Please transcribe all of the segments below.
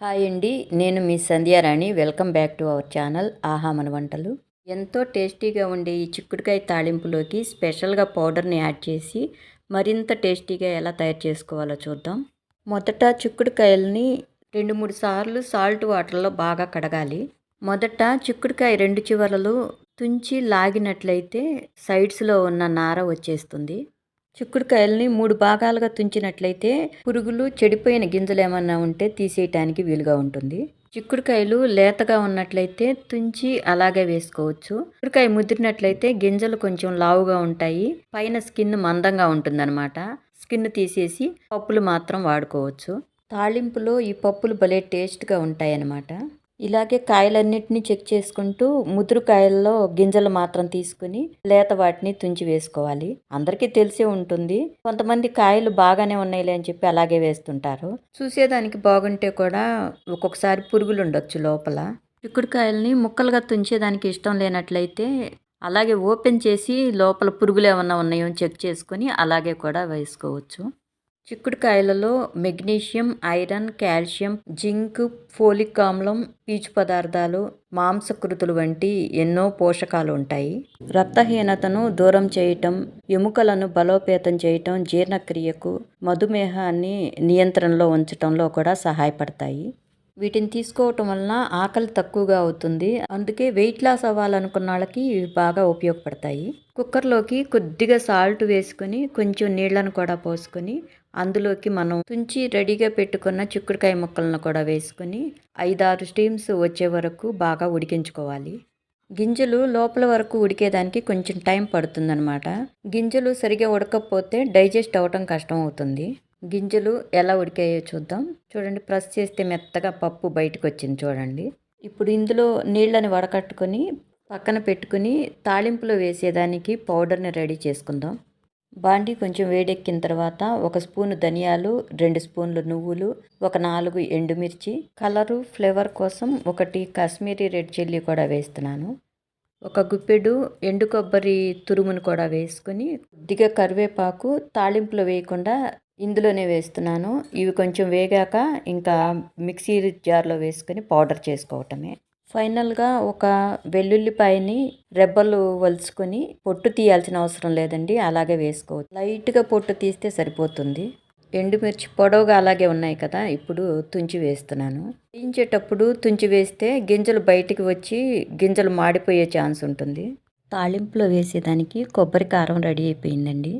Hi అండి నేను మీ Sandhyarani. Welcome back to our channel ఆహా మన వంటలు. ఎంతో టేస్టీగా ఉండే ఈ చిక్కుడుకాయ తాళింపులోకి స్పెషల్గా పౌడర్ని యాడ్ చేసి మరింత టేస్టీగా ఎలా తయారు చేసుకోవాలో చూద్దాం. మొదట చిక్కుడుకాయలని రెండు మూడు సార్లు సాల్ట్ వాటర్లో బాగా కడగాలి. మొదట చిక్కుడుకాయ రెండు చివరలు తుంచి లాగినట్లయితే సైడ్స్లో ఉన్న నార వచ్చేస్తుంది. చిక్కుడుకాయల్ని మూడు భాగాలుగా తుంచినట్లయితే పురుగులు చెడిపోయిన గింజలు ఏమన్నా ఉంటే తీసేయటానికి వీలుగా ఉంటుంది. చిక్కుడుకాయలు లేతగా ఉన్నట్లయితే తుంచి అలాగే వేసుకోవచ్చు. చిక్కుడుకాయ ముదిరినట్లయితే గింజలు కొంచెం లావుగా ఉంటాయి. పైన స్కిన్ మందంగా ఉంటుందన్నమాట. స్కిన్ తీసేసి పప్పులు మాత్రం వాడుకోవచ్చు. తాళింపులో ఈ పప్పులు భలే టేస్ట్గా ఉంటాయి అన్నమాట ఇలాగే కాయలన్నిటిని చెక్ చేసుకుంటూ ముదురు కాయల్లో గింజలు మాత్రం తీసుకుని లేత వాటిని తుంచి వేసుకోవాలి. అందరికీ తెలిసే ఉంటుంది. కొంతమంది కాయలు బాగానే ఉన్నాయిలే అని చెప్పి అలాగే వేస్తుంటారు. చూసేదానికి బాగుంటే కూడా ఒక్కొక్కసారి పురుగులు ఉండొచ్చు లోపల. చిక్కుడుకాయల్ని ముక్కలుగా తుంచేదానికి ఇష్టం లేనట్లయితే అలాగే ఓపెన్ చేసి లోపల పురుగులు ఏమన్నా ఉన్నాయో చెక్ చేసుకొని అలాగే కూడా వేసుకోవచ్చు. చిక్కుడుకాయలలో magnesium iron calcium zinc folic ఆమ్లం పీచు పదార్థాలు మాంసకృతులు వంటి ఎన్నో పోషకాలు ఉంటాయి రక్తహీనతను దూరం చేయటం ఎముకలను బలోపేతం చేయటం జీర్ణక్రియకు మధుమేహాన్ని నియంత్రణలో ఉంచటంలో కూడా సహాయపడతాయి. వీటిని తీసుకోవటం వలన ఆకలి తక్కువగా అవుతుంది. అందుకే వెయిట్ లాస్ అవ్వాలనుకున్న వాళ్ళకి ఇవి బాగా ఉపయోగపడతాయి. కుక్కర్లోకి కొద్దిగా సాల్ట్ వేసుకొని కొంచెం నీళ్ళను కూడా పోసుకొని అందులోకి మనం తుంచి రెడీగా పెట్టుకున్న చిక్కుడుకాయ ముక్కలను కూడా వేసుకొని ఐదారు స్టీమ్స్ వచ్చే వరకు బాగా ఉడికించుకోవాలి. గింజలు లోపల వరకు ఉడికేదానికి కొంచెం టైం పడుతుందనమాట గింజలు సరిగా ఉడకపోతే డైజెస్ట్ అవ్వటం కష్టం అవుతుంది. గింజలు ఎలా ఉడికాయో చూద్దాం. చూడండి ప్రెస్ చేస్తే మెత్తగా పప్పు బయటకు వచ్చింది చూడండి. ఇప్పుడు ఇందులో నీళ్ళని వడకట్టుకొని పక్కన పెట్టుకుని తాళింపులో వేసేదానికి పౌడర్ని రెడీ చేసుకుందాం. బాండి కొంచెం వేడెక్కిన తర్వాత ఒక స్పూను ధనియాలు రెండు స్పూన్లు నువ్వులు ఒక నాలుగు ఎండుమిర్చి. కలరు ఫ్లేవర్ కోసం ఒకటి కాశ్మీరీ రెడ్ చిల్లీ కూడా వేస్తున్నాను. ఒక గుప్పెడు ఎండు కొబ్బరి తురుమును కూడా వేసుకొని కొద్దిగా కరివేపాకు తాళింపులో వేయకుండా ఇందులోనే వేస్తున్నాను. ఇవి కొంచెం వేగాక ఇంకా మిక్సీ జార్లో వేసుకొని పౌడర్ చేసుకోవటమే. ఫైనల్గా ఒక వెల్లుల్లిపాయని రెబ్బలు వలుచుకొని పొట్టు తీయాల్సిన అవసరం లేదండి అలాగే వేసుకోవచ్చు. లైట్గా పొట్టు తీస్తే సరిపోతుంది. ఎండుమిర్చి పొడవుగా అలాగే ఉన్నాయి కదా ఇప్పుడు తుంచి వేస్తున్నాను. వేయించేటప్పుడు తుంచి వేస్తే గింజలు బయటికి వచ్చి గింజలు మాడిపోయే ఛాన్స్ ఉంటుంది. తాళింపులో వేసేదానికి కొబ్బరి కారం రెడీ అయిపోయిందండి.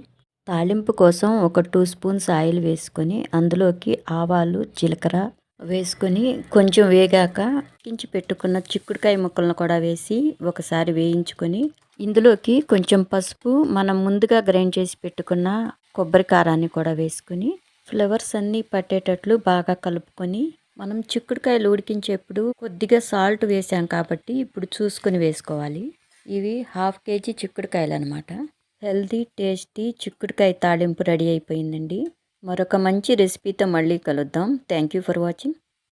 తాళింపు కోసం ఒక టూ స్పూన్స్ ఆయిల్ వేసుకొని అందులోకి ఆవాలు జీలకర్ర వేసుకొని కొంచెం వేగాక కించి పెట్టుకున్న చిక్కుడుకాయ ముక్కలను కూడా వేసి ఒకసారి వేయించుకొని ఇందులోకి కొంచెం పసుపు మనం ముందుగా గ్రైండ్ చేసి పెట్టుకున్న కొబ్బరి కారాన్ని కూడా వేసుకొని ఫ్లేవర్స్ అన్నీ పట్టేటట్లు బాగా కలుపుకొని మనం చిక్కుడుకాయలు ఉడికించేప్పుడు కొద్దిగా సాల్ట్ వేసాం కాబట్టి ఇప్పుడు చూసుకొని వేసుకోవాలి. ఇవి హాఫ్ కేజీ చిక్కుడుకాయలు అనమాట హెల్తీ టేస్టీ చిక్కుడుకాయ తాళింపు రెడీ అయిపోయిందండి. మరొక మంచి రెసిపీతో మళ్ళీ కలుద్దాం. Thank you for watching